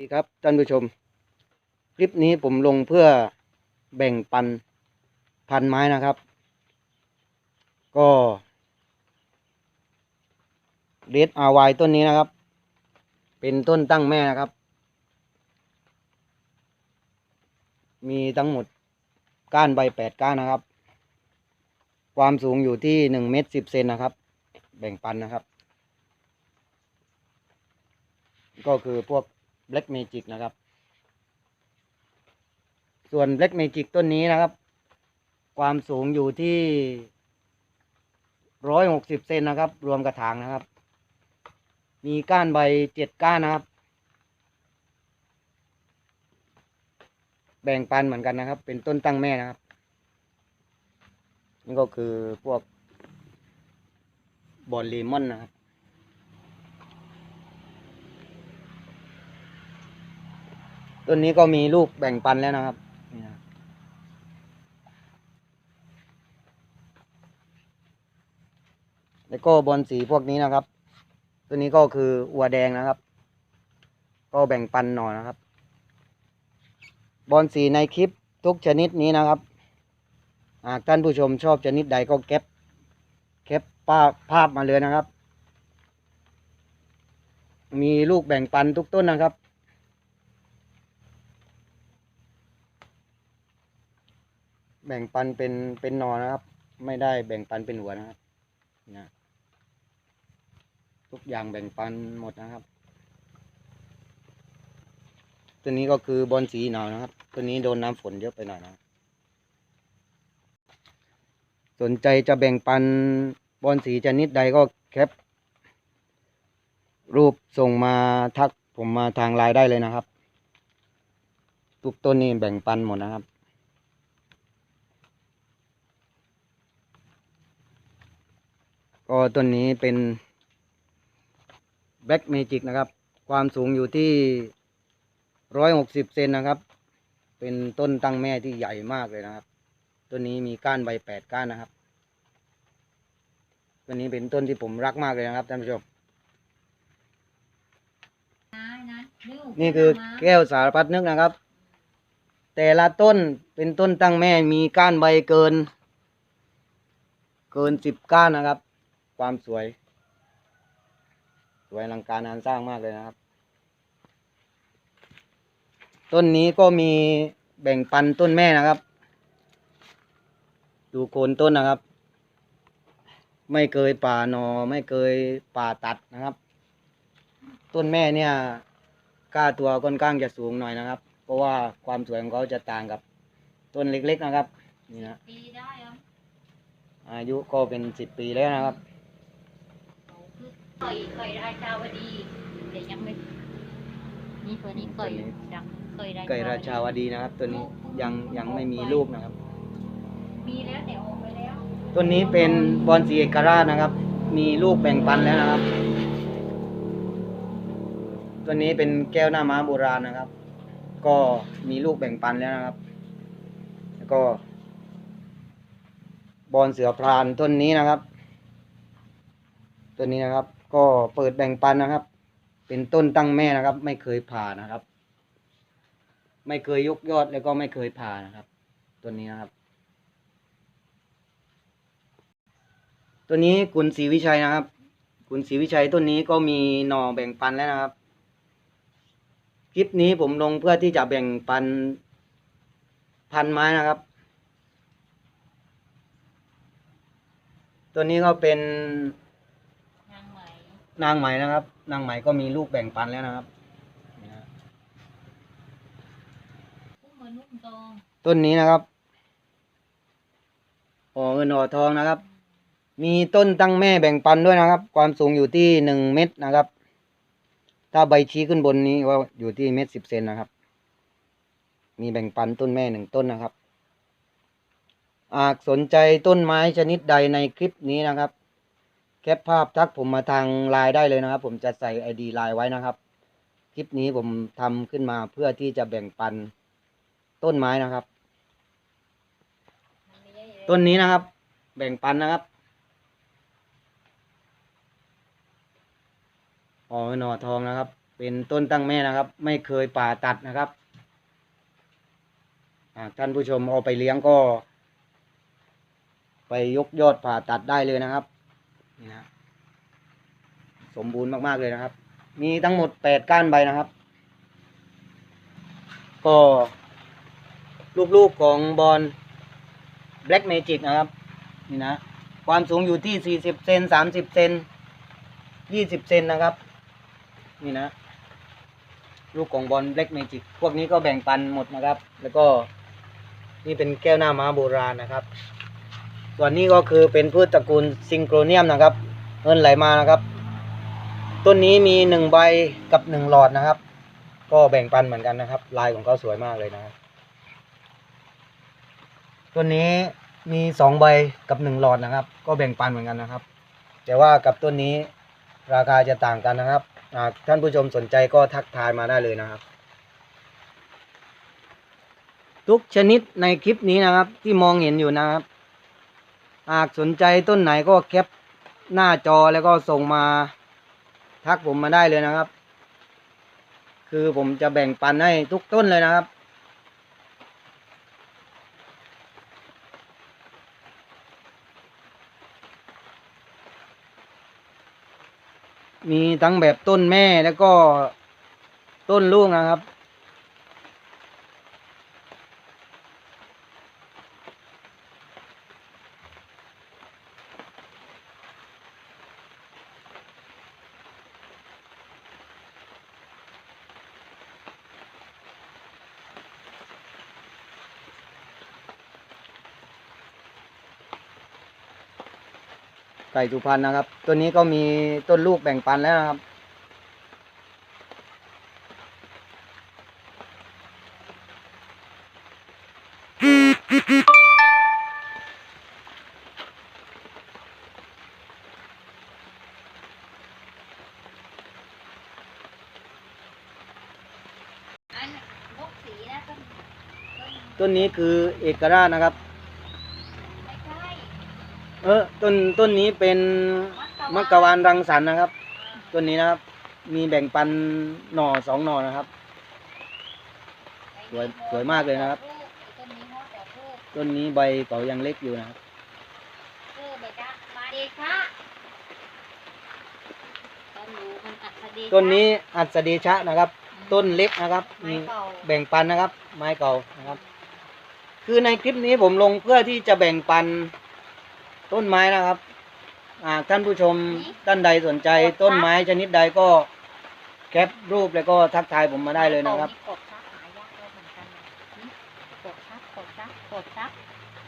สวัสดีครับท่านผู้ชม คลิปนี้ผมลงเพื่อแบ่งปันพันไม้นะครับ ก็เดดอาวายต้นนี้นะครับ เป็นต้นตั้งแม่นะครับ มีทั้งหมดก้านใบแปดก้านนะครับ ความสูงอยู่ที่หนึ่งเมตรสิบเซนนะครับ แบ่งปันนะครับ ก็คือพวก Black Magic นะครับ ส่วน Black Magic ต้นนี้นะครับ ความสูงอยู่ที่ร้อยหกสิบเซนนะครับ รวมกระถางนะครับ มีก้านใบเจ็ดก้านนะครับ แบ่งปันเหมือนกันนะครับ เป็นต้นตั้งแม่นะครับ นี่ก็คือพวกบอลเลมอนนะครับ ต้นนี้ก็มีลูกแบ่งปันแล้วนะครับนี่นะแล้วก็บอลสีพวกนี้นะครับ ตัวนี้ก็คืออัวแดงนะครับ ก็แบ่งปันหน่อยนะครับ บอลสีในคลิปทุกชนิดนี้นะครับ หากท่านผู้ชมชอบชนิดใดก็แคปแคปภาพภาพมาเลยนะครับ มีลูกแบ่งปันทุกต้นนะครับ แบ่งปันเป็นเป็นนอนะครับ ไม่ได้แบ่งปันเป็นหัวนะครับนะทุกอย่างแบ่งปันหมดนะครับ ตัวนี้ก็คือบอลสีหนาวนะครับ ตัวนี้โดนน้ำฝนเยอะไปหน่อยนะสนใจจะแบ่งปันบอลสีชนิดใดก็แคป รูปส่งมาทักผมมาทางไลน์ได้เลยนะครับ ทุกต้นนี้แบ่งปันหมดนะครับ ก็ต้นนี้เป็น Black Magic นะครับ ความสูงอยู่ที่ร้อยหกสิบเซนนะครับ เป็นต้นตั้งแม่ที่ใหญ่มากเลยนะครับ ต้นนี้มีก้านใบแปดก้านนะครับ ต้นนี้เป็นต้นที่ผมรักมากเลยนะครับท่านผู้ชม นี่คือแก้วสารพัดนึกนะครับ แต่ละต้นเป็นต้นตั้งแม่มีก้านใบเกิน เกินสิบก้านนะครับ ความสวย สวยอลังการงานสร้างมากเลยนะครับ ต้นนี้ก็มีแบ่งปันต้นแม่นะครับ ดูโคนต้นนะครับ ไม่เคยป่าหนอไม่เคยป่าตัดนะครับ ต้นแม่เนี่ยกล้าตัวค่อนข้างจะสูงหน่อยนะครับ เพราะว่าความสวยของเขาจะต่างกับต้นเล็ก ๆ นะครับ นี่นะปีได้เหรออายุก็เป็นสิบปีแล้วนะครับเขา คือเคยเคยได้ชาวดีเดี๋ยวยังไม่นี่ตัวนี้เคยยังเคยได้ไก่ราชาวดีนะครับ ตัวนี้ยังยังไม่มีลูกนะครับ มีแล้วแต่ออกไปแล้วต้นนี้เป็นบอนสีเอกราชนะครับ มีลูกแบ่งปันแล้วนะครับ ตัวนี้เป็นแก้วหน้าม้าโบราณนะครับ ก็มีลูกแบ่งปันแล้วนะครับ แล้วก็ บอนเสือพรานต้นนี้นะครับต้นนี้นะครับ ก็เปิดแบ่งปันนะครับ เป็นต้นตั้งแม่นะครับ ไม่เคยผ่านะครับ ไม่เคยยกยอดแล้วก็ไม่เคยผ่านะครับต้นนี้นะครับ ตัวนี้คุณศรีวิชัยนะครับ คุณศรีวิชัยต้นนี้ก็มีหน่อแบ่งปันแล้วนะครับ คลิปนี้ผมลงเพื่อที่จะแบ่งปันพันไม้นะครับ ตัวนี้ก็เป็น นางไหมนะครับ นางไหมก็มีลูกแบ่งปันแล้วนะครับนี่นนุ่มตองต้นนี้นะครับห่อเงินห่อทองนะครับ มีต้นตั้งแม่แบ่งปันด้วยนะครับ ความสูงอยู่ที่หนึ่งเมตรนะครับ ถ้าใบชี้ขึ้นบนนี้ก็อยู่ที่เมตรสิบเซนนะครับ มีแบ่งปันต้นแม่หนึ่งต้นนะครับ หากสนใจต้นไม้ชนิดใดในคลิปนี้นะครับ แคปภาพทักผมมาทางไลน์ได้เลยนะครับ ผมจะใส่ไอดีไลน์ไว้นะครับ คลิปนี้ผมทำขึ้นมาเพื่อที่จะแบ่งปันต้นไม้นะครับ ต้นนี้นะครับ แบ่งปันนะครับอ๋อหน่อทองนะครับ เป็นต้นตั้งแม่นะครับ ไม่เคยป่าตัดนะครับท่านผู้ชมเอาไปเลี้ยงก็ ไปยกยอดผ่าตัดได้เลยนะครับ นี่นะสมบูรณ์มากๆเลยนะครับ มีทั้งหมดแปดก้านใบนะครับ ก็ลูกๆของบอล Black Magic นะครับ นี่นะ ความสูงอยู่ที่ 40 เซน 30 เซน 20 เซนนะครับ นี่นะ ลูกของบอล Black Magic พวกนี้ก็แบ่งปันหมดนะครับ แล้วก็นี่เป็นแก้วหน้าม้าโบราณนะครับ ส่วนนี้ก็คือเป็นพืชตระกูลซิงโครเนียมนะครับ เงินไหลมานะครับ ต้นนี้มีหนึ่งใบกับหนึ่งหลอดนะครับ ก็แบ่งปันเหมือนกันนะครับ ลายของเขาสวยมากเลยนะครับต้นนี้มีสองใบกับหนึ่งหลอดนะครับ ก็แบ่งปันเหมือนกันนะครับ แต่ว่ากับต้นนี้ราคาจะต่างกันนะครับท่านผู้ชมสนใจก็ทักทายมาได้เลยนะครับ ทุกชนิดในคลิปนี้นะครับที่มองเห็นอยู่นะครับ หากสนใจต้นไหนก็แคปหน้าจอแล้วก็ส่งมา ทักผมมาได้เลยนะครับ คือผมจะแบ่งปันให้ทุกต้นเลยนะครับ มีทั้งแบบต้นแม่แล้วก็ต้นลูกนะครับ ไก่สุพรรณนะครับ ตัวนี้ก็มีต้นลูกแบ่งปันแล้วนะครับอันนกสีนะต้นต้นต้นนี้คือเอกราชนะครับไม่ใช่ เออต้นต้นนี้เป็นมักกะวานรังสรรค์นะครับ ต้นนี้นะครับ มีแบ่งปันหน่อสองหน่อนะครับ สวยสวยมากเลยนะครับ ต้นนี้ฮอดแต่พูดต้นนี้ใบเขายังเล็กอยู่นะครับชื่อเบจ้ามาเดชะต้นรู้มันอัศเดชะต้นนี้อัศเดชะนะครับ ต้นเล็กนะครับไม้มีเก่าแบ่งปันนะครับ ไม้เก่านะครับ คือในคลิปนี้ผมลงเพื่อที่จะแบ่งปัน ต้นไม้นะครับอ่าท่านผู้ชมท่านใดสนใจ ต้นไม้ชนิดใดก็แคปรูปแล้วก็ทักทายผมมาได้เลยนะครับกดซับหายากเลยเหมือนกันนะนี่กดซับกดซับกดซับ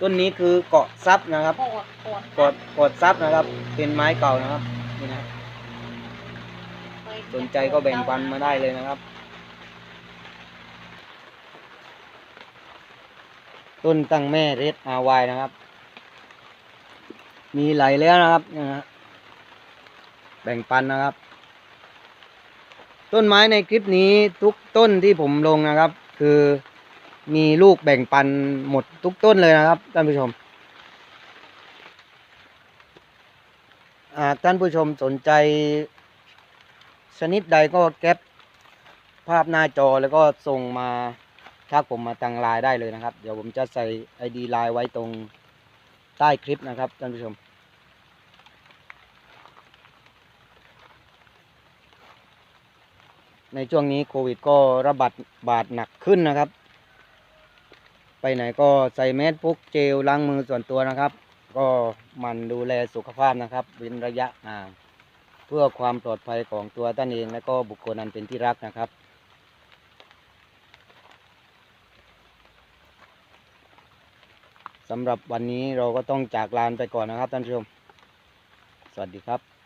ต้นนี้คือเกาะซับนะครับ กดกดกดกดซับนะครับ เป็นไม้เก่านะครับนี่นะสนใจก็แบ่งปันมาได้เลยนะครับ ต้นตั้งแม่เรดอาวายนะครับ มีไหลแล้วนะครับนะแบ่งปันนะครับ ต้นไม้ในคลิปนี้ทุกต้นที่ผมลงนะครับ คือมีลูกแบ่งปันหมดทุกต้นเลยนะครับท่านผู้ชมหากท่านผู้ชมสนใจ ชนิดใดก็แคปภาพหน้าจอแล้วก็ส่งมาทักผมมาทางไลน์ได้เลยนะครับ เดี๋ยวผมจะใส่ ID ไลน์ไว้ตรง ใต้คลิปนะครับท่านผู้ชม ในช่วงนี้โควิดก็ระบาดบาดหนักขึ้นนะครับ ไปไหนก็ใส่แมสพกเจลล้างมือส่วนตัวนะครับ ก็มันดูแลสุขภาพนะครับเว้นระยะห่างเพื่อความปลอดภัยของตัวท่านเองและก็บุคคลอันเป็นที่รักนะครับ สำหรับวันนี้เราก็ต้องจากลานไปก่อนนะครับท่านผู้ชม สวัสดีครับ